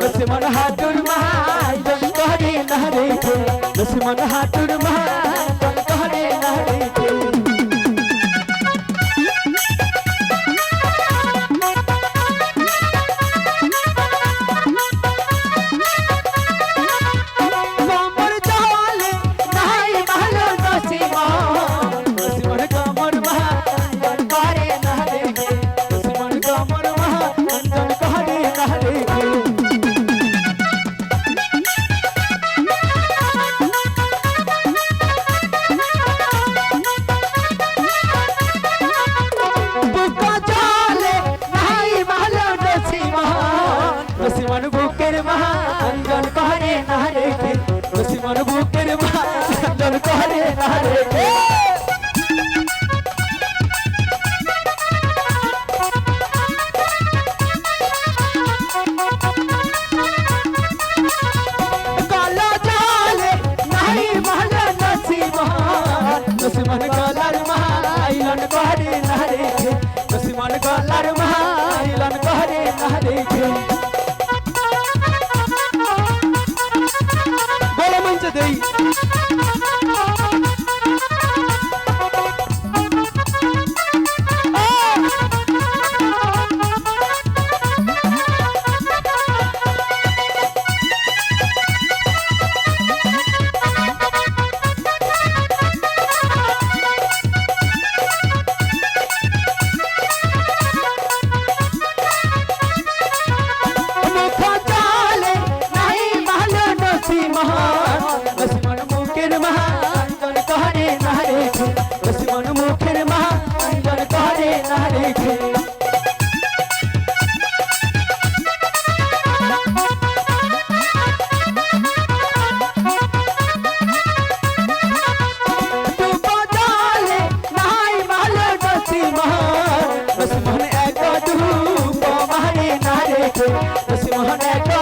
दुश्मन हाथुर महाजन करे नहरे थे दुश्मन हाथुर महाजन দুশ্মন গলার মাইলন করে নারে দুশ্মন গলার Yes, Mohan Echo.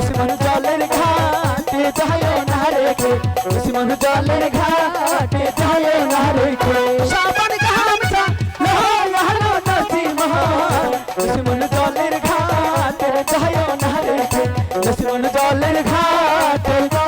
ওসমান জলের ঘাটে যায় না রেখে ওসমান জলের ঘাটে যায় না রেখে সাবন ঘামটা লহল হলো নসিমা ওসমান জলের ঘাটে যায় না রেখে ওসমান জলের ঘাটে